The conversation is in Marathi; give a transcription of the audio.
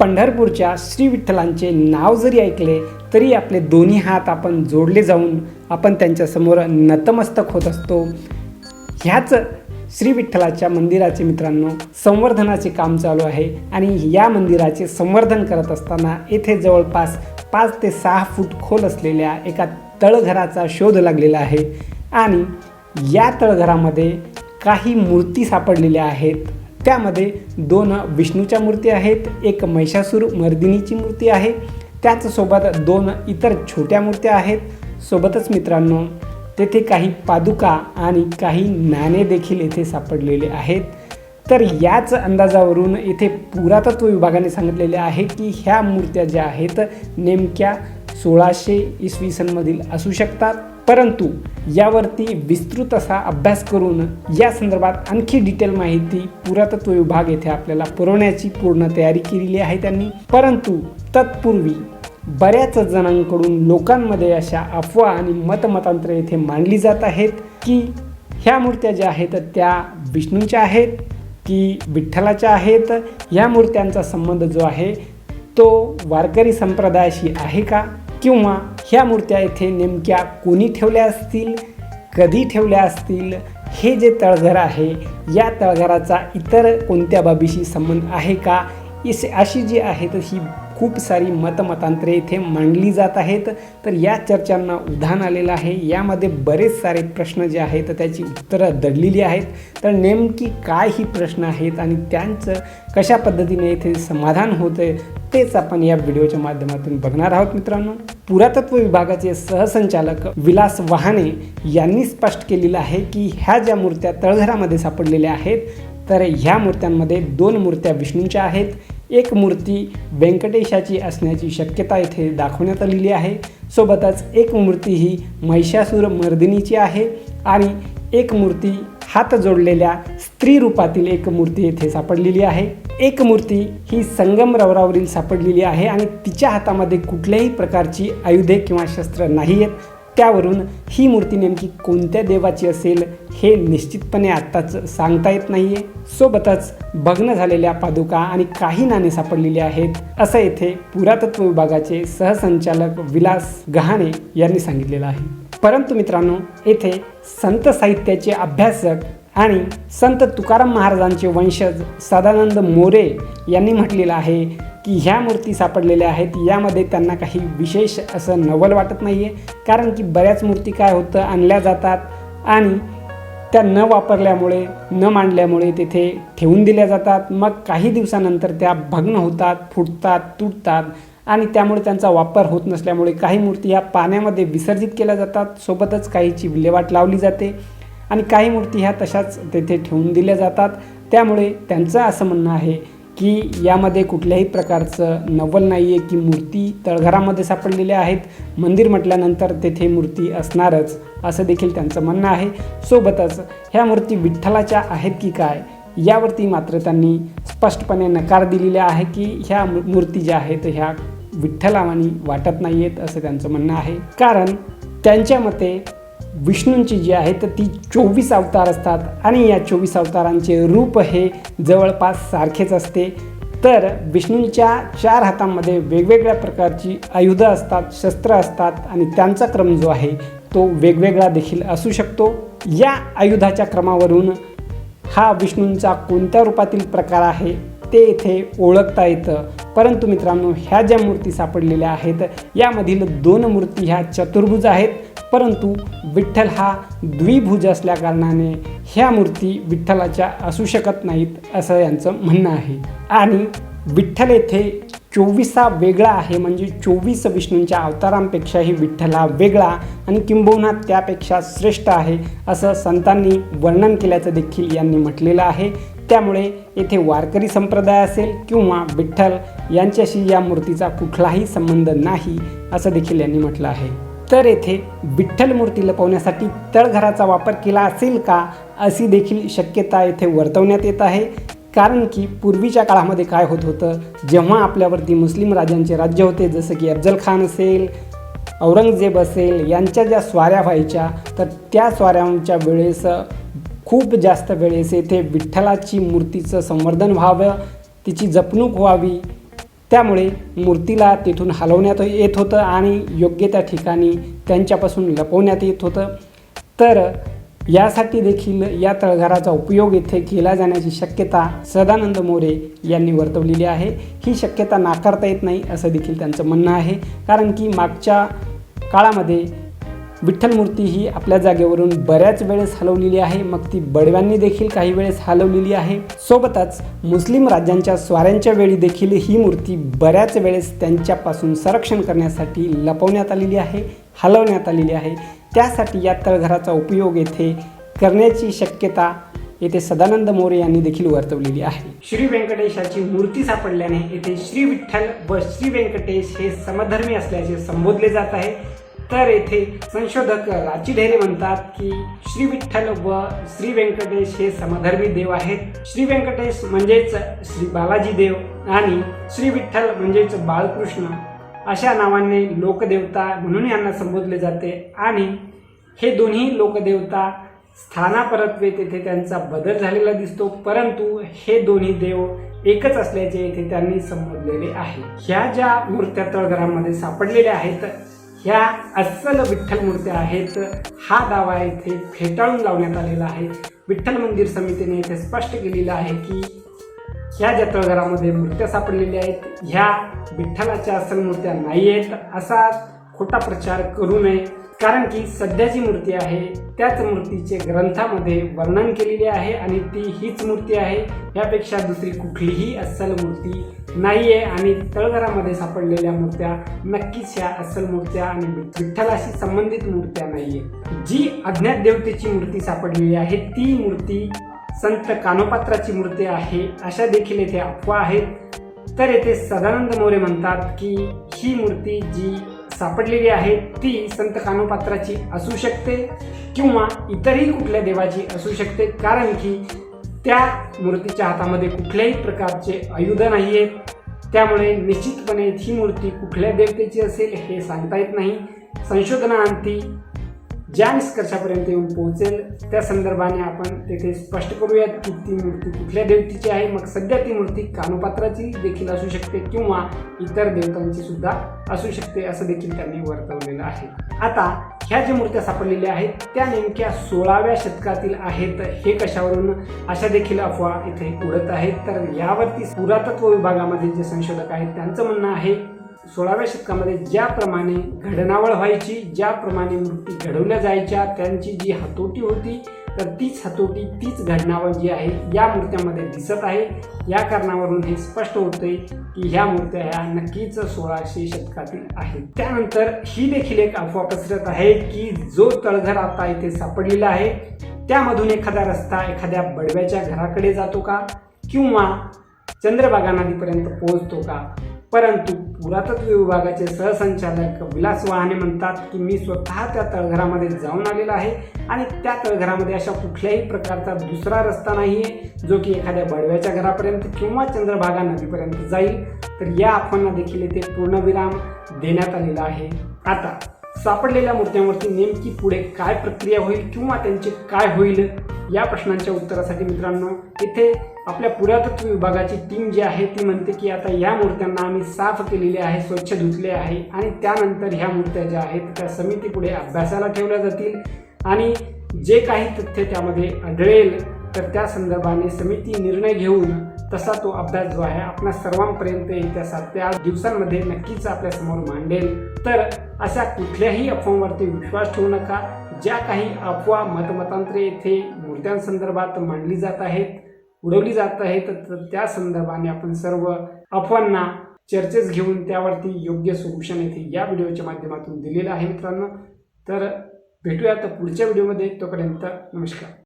पंढरपूरच्या श्री विठ्ठलांचे नाव जरी ऐकले तरी आपले दोन्ही हात आपण जोडले जाऊन आपण त्यांच्यासमोर नतमस्तक होत असतो. ह्याच श्री विठ्ठलाच्या मंदिराचे मित्रांनो संवर्धनाचे काम चालू आहे आणि या मंदिराचे संवर्धन करत असताना येथे जवळपास पाच ते सहा फूट खोल असलेल्या एका तळघराचा शोध लागलेला आहे. आणि या तळघरामध्ये काही मूर्ती सापडलेल्या आहेत. त्यामध्ये दोन विष्णूच्या मूर्ती आहेत एक महिषासूर मर्दिनीची मूर्ती आहे. त्याचसोबत दोन इतर छोट्या मूर्त्या आहेत. सोबतच मित्रांनो तेथे काही पादुका आणि काही नाणे देखील येथे सापडलेले आहेत. तर याच अंदाजावरून येथे पुरातत्व विभागाने सांगितलेले आहे की ह्या मूर्त्या ज्या आहेत नेमक्या सोळाशे इसवी सनमधील असू शकतात. परंतु यावरती विस्तृत असा अभ्यास करून या संदर्भात आणखी डिटेल माहिती पुरातत्व विभाग येथे आपल्याला पुरवण्याची पूर्ण तयारी केलेली आहे त्यांनी. परंतु तत्पूर्वी बऱ्याच जणांकडून लोकांमध्ये अशा अफवा आणि मतमतांतर येथे मांडली जात आहेत की ह्या मूर्त्या ज्या आहेत त्या विष्णूच्या आहेत की विठ्ठलाच्या आहेत. ह्या मूर्त्यांचा संबंध जो आहे तो वारकरी संप्रदायाशी आहे का? किंवा ह्या मूर्त्या येथे नेमक्या कोणी ठेवल्या असतील? कधी ठेवल्या असतील? हे जे तळघर आहे या तळघराचा इतर कोणत्या बाबीशी संबंध आहे का? इस अशी जी आहेत ही खूप सारी मतमतांतरे इथे मांडली जात आहेत. तर या चर्चांना उधाण आलेलं आहे. यामध्ये बरेच सारे प्रश्न जे आहेत त्याची उत्तरं दडलेली आहेत. तर नेमकी काय ही प्रश्न आहेत आणि त्यांचं कशा पद्धतीने इथे समाधान होतं तेच आपण या व्हिडिओच्या माध्यमातून बघणार आहोत मित्रांनो. पुरातत्व विभागाचे सहसंचालक विलास वहाने यांनी स्पष्ट केलेलं आहे की ह्या ज्या मूर्त्या तळघरामध्ये सापडलेल्या आहेत तर ह्या मूर्त्यांमध्ये दोन मूर्त्या विष्णूंच्या आहेत. एक मूर्ती व्यंकटेशाची असण्याची शक्यता इथे दाखवण्यात आलेली आहे. सोबतच एक मूर्ती ही महिषासूर मर्दिनीची आहे आणि एक मूर्ती हात जोडलेल्या स्त्री रूपातील एक मूर्ती येथे सापडलेली आहे. एक मूर्ती ही संगमरवरावरील सापडलेली आहे आणि तिच्या हातामध्ये कुठल्याही प्रकारची आयुधे किंवा शस्त्र नाही आहेत. त्यावरून ही मूर्ती नेमकी कोणत्या देवाची असेल हे निश्चितपणे आत्ताच सांगता येत नाही आहे सोबतच भग्न झालेल्या पादुका आणि काही नाणे सापडलेली आहेत असं येथे पुरातत्व विभागाचे सहसंचालक विलास गहाणे यांनी सांगितलेलं आहे. परंतु मित्रांनो येथे संत साहित्याचे अभ्यासक आणि संत तुकाराम महाराजांचे वंशज सदानंद मोरे यांनी म्हटलेलं आहे की ह्या मूर्ती सापडलेल्या आहेत. यामध्ये त्यांना काही विशेष असं नवल वाटत नाही आहे कारण की बऱ्याच मूर्ती काय होतं? आणल्या जातात आणि त्या न वापरल्यामुळे न मांडल्यामुळे तेथे ठेवून दिल्या जातात. मग काही दिवसानंतर त्या भग्न होतात फुटतात तुटतात आणि त्यामुळे त्यांचा वापर होत नसल्यामुळे काही मूर्ती ह्या पाण्यामध्ये विसर्जित केल्या जातात. सोबतच काहीची विल्हेवाट लावली जाते आणि काही मूर्ती ह्या तशाच तेथे ठेवून दिल्या जातात. त्यामुळे त्यांचं असं म्हणणं आहे की यामध्ये कुठल्याही प्रकारचं नवल नाही आहे की मूर्ती तळघरामध्ये सापडलेल्या आहेत. मंदिर म्हटल्यानंतर तेथे मूर्ती असणारच असं देखील त्यांचं म्हणणं आहे. सोबतच ह्या मूर्ती विठ्ठलाच्या आहेत की काय यावरती मात्र त्यांनी स्पष्टपणे नकार दिलेला आहे की ह्या मूर्ती ज्या आहेत ह्या विठ्ठलावानी वाटत नाही आहेत असं त्यांचं म्हणणं आहे. कारण त्यांच्या मते विष्णूंची जी आहे तर ती चोवीस अवतार असतात. आणि या चोवीस अवतारांचे रूप हे जवळपास सारखेच असते. तर विष्णूंच्या चार हातांमध्ये वेगवेगळ्या प्रकारची आयुधं असतात शस्त्र असतात आणि त्यांचा क्रम जो आहे तो वेगवेगळा देखील असू शकतो. या आयुधाच्या क्रमावरून हा विष्णूंचा कोणत्या रूपातील प्रकार आहे ते इथे ओळखता येतं. परंतु मित्रांनो ह्या ज्या मूर्ती सापडलेल्या आहेत यामधील दोन मूर्ती ह्या चतुर्भुज आहेत. परंतु विठ्ठल हा द्विभुज असल्याकारणाने ह्या मूर्ती विठ्ठलाच्या असू शकत नाहीत असं यांचं म्हणणं आहे. आणि विठ्ठल येथे चोवीसा वेगळा आहे म्हणजे चोवीस विष्णूंच्या अवतारांपेक्षाही विठ्ठल हा वेगळा आणि किंबहुना त्यापेक्षा श्रेष्ठ आहे असं संतांनी वर्णन केल्याचं देखील यांनी म्हटलेलं आहे. त्यामुळे येथे वारकरी संप्रदाय असेल किंवा विठ्ठल यांच्याशी या मूर्तीचा कुठलाही संबंध नाही असं देखील यांनी म्हटलं आहे. तर येथे विठ्ठल मूर्ती लपवण्यासाठी तळघराचा वापर केला असेल का अशी देखील शक्यता येथे वर्तवण्यात येत आहे. कारण की पूर्वीच्या काळामध्ये काय होत होतं जेव्हा आपल्यावरती मुस्लिम राजांचे राज्य होते जसं की अफजल खान असेल औरंगजेब असेल यांच्या ज्या स्वाऱ्या व्हायच्या तर त्या स्वाऱ्यांच्या वेळेस खूप जास्त वेळेस येथे विठ्ठलाची मूर्तीचं संवर्धन व्हावं तिची जपणूक व्हावी त्यामुळे मूर्तीला तिथून हलवण्यात येत होतं आणि योग्य त्या ठिकाणी त्यांच्यापासून लपवण्यात येत होतं. तर यासाठी देखील या तळघराचा उपयोग येथे केला जाण्याची शक्यता सदानंद मोरे यांनी वर्तवलेली आहे. ही शक्यता नाकारता येत नाही असं देखील त्यांचं म्हणणं आहे. कारण की मागच्या काळामध्ये विठ्ठल मूर्ती ही आपल्या जागेवरून बऱ्याच वेळेस हलवलेली आहे. मग ती बडव्यांनी देखील काही वेळेस हलवलेली आहे. सोबतच मुस्लिम राज्यांच्या स्वाऱ्यांच्या वेळी देखील ही मूर्ती बऱ्याच वेळेस त्यांच्यापासून संरक्षण करण्यासाठी लपवण्यात आलेली आहे हलवण्यात आलेली आहे. त्यासाठी या तळघराचा उपयोग येथे करण्याची शक्यता येथे सदानंद मोरे यांनी देखील वर्तवलेली आहे. श्री व्यंकटेशाची मूर्ती सापडल्याने येथे श्री विठ्ठल व श्री व्यंकटेश हे समधर्मी असल्याचे संबोधले जात आहे. तर येथे संशोधक राची ढेरे म्हणतात की श्री विठ्ठल व श्री व्यंकटेश हे समधर्मी देव आहेत. श्री व्यंकटेश म्हणजेच श्री बालाजी देव आणि श्री विठ्ठल म्हणजेच बाळकृष्ण अशा नावाने लोकदेवता म्हणून यांना संबोधले जाते. आणि हे दोन्ही लोकदेवता स्थानापरत्वे तेथे त्यांचा बदल झालेला दिसतो परंतु हे दोन्ही देव एकच असल्याचे येथे त्यांनी संबोधलेले आहे. ह्या ज्या मूर्त्या तळघरामध्ये सापडलेल्या आहेत ह्या अस्सल विठ्ठल मूर्त्या आहेत. हा दावा येथे फेटाळून लावण्यात आलेला आहे. विठ्ठल मंदिर समितीने येथे स्पष्ट केलेलं आहे की ह्या ज्या मूर्त्या सापडलेल्या आहेत. ह्या विठ्ठलाच्या अस्सल मूर्त्या नाही आहेत असा खोटा प्रचार करू नये. कारण की सध्याची मूर्ती आहे त्याच मूर्तीचे ग्रंथामध्ये वर्णन केलेले आहे आणि ती हीच मूर्ती आहे. यापेक्षा दुसरी कुठलीही अस्सल मूर्ती नाही आहे आणि तळघरामध्ये सापडलेल्या मूर्त्या नक्कीच ह्या अस्सल मूर्त्या आणि विठ्ठलाशी संबंधित मूर्त्या नाही आहे जी अज्ञात देवतेची मूर्ती सापडलेली आहे ती मूर्ती संत कानोपात्राची मूर्ती आहे अशा देखील येथे अफवा आहेत. तर येथे सदानंद मोरे म्हणतात की ही मूर्ती जी सापडलेली आहे ती संत कानोपात्राची असू शकते किंवा इतरही कुठल्या देवाची असू शकते. कारण की त्या मूर्तीच्या हातामध्ये कुठल्याही प्रकारचे आयुध नाही आहेत त्यामुळे निश्चितपणे ही मूर्ती कुठल्या देवतेची असेल हे सांगता येत नाही. संशोधनाअंती ज्या निष्कर्षापर्यंत येऊन पोहोचेल त्या संदर्भाने आपण तेथे स्पष्ट करूयात की ती मूर्ती कुठल्या देवतेची आहे. मग सध्या ती मूर्ती कानोपात्राची देखील असू शकते किंवा इतर देवतांची सुद्धा असू शकते असं देखील त्यांनी वर्तवलेलं आहे. आता ह्या ज्या मूर्त्या सापडलेल्या आहेत त्या नेमक्या सोळाव्या शतकातील आहेत हे कशावरून? अशा देखील अफवा इथे उडत आहेत. तर यावरती पुरातत्व विभागामध्ये जे संशोधक आहेत त्यांचं म्हणणं आहे सोळाव्या शतकामध्ये ज्याप्रमाणे घडणावळ व्हायची ज्याप्रमाणे मूर्ती घडवल्या जायच्या त्यांची जी हातोटी होती तर तीच हातोटी तीच घडणावळ जी आहे या मूर्त्यामध्ये दिसत आहे. या कारणावरून हे स्पष्ट होते की ह्या मूर्त्या ह्या नक्कीच सोळाशे शतकातील आहेत. त्यानंतर ही देखील एक अफवा पसरत आहे की जो तळघर आता इथे सापडलेला आहे त्यामधून एखादा रस्ता एखाद्या बडव्याच्या घराकडे जातो का? किंवा चंद्रबागा नदीपर्यंत पोहोचतो का? परंतु पुरातत्व विभागाचे सहसंचालक विलास वहाने म्हणतात की मी स्वतः त्या तळघरामध्ये जाऊन आलेला आहे आणि त्या तळघरामध्ये अशा कुठल्याही प्रकारचा दुसरा रस्ता नाही आहे जो की एखाद्या बडव्याच्या घरापर्यंत किंवा चंद्रभागा नदीपर्यंत जाईल. तर या अफवांना देखील येथे पूर्णविराम देण्यात आलेला आहे. आता सापडलेल्या मूर्त्यांवरती नेमकी पुढे काय प्रक्रिया होईल किंवा त्यांचे काय होईल या प्रश्नांच्या उत्तरासाठी मित्रांनो इथे आपल्या पुरातत्व विभागाची टीम जी आहे ती म्हणते की आता या मूर्त्यांना आम्ही साफ केलेले आहे स्वच्छ धुतले आहे आणि त्यानंतर ह्या मूर्त्या ज्या आहेत त्या समितीपुढे अभ्यासाला ठेवल्या जातील आणि जे काही तथ्य त्यामध्ये आढळेल तर त्या संदर्भाने समिती निर्णय घेऊन तसा तो अभ्यास जो आहे आपल्या सर्वांपर्यंत येत्या सात ते आठ दिवसांमध्ये नक्कीच आपल्यासमोर मांडेल. तर अशा कुठल्याही अफवांवरती विश्वास ठेवू नका. ज्या काही अफवा मतमतांतरे येथे मूर्त्यांसंदर्भात मांडली जात आहेत उडवली जात आहेत तर त्या संदर्भाने आपण सर्व अफवांना चर्चेस घेऊन त्यावरती योग्य सोल्युशन येथे या व्हिडिओच्या माध्यमातून दिलेलं आहे मित्रांनो. तर भेटूयात तर पुढच्या व्हिडिओमध्ये. तोपर्यंत नमस्कार.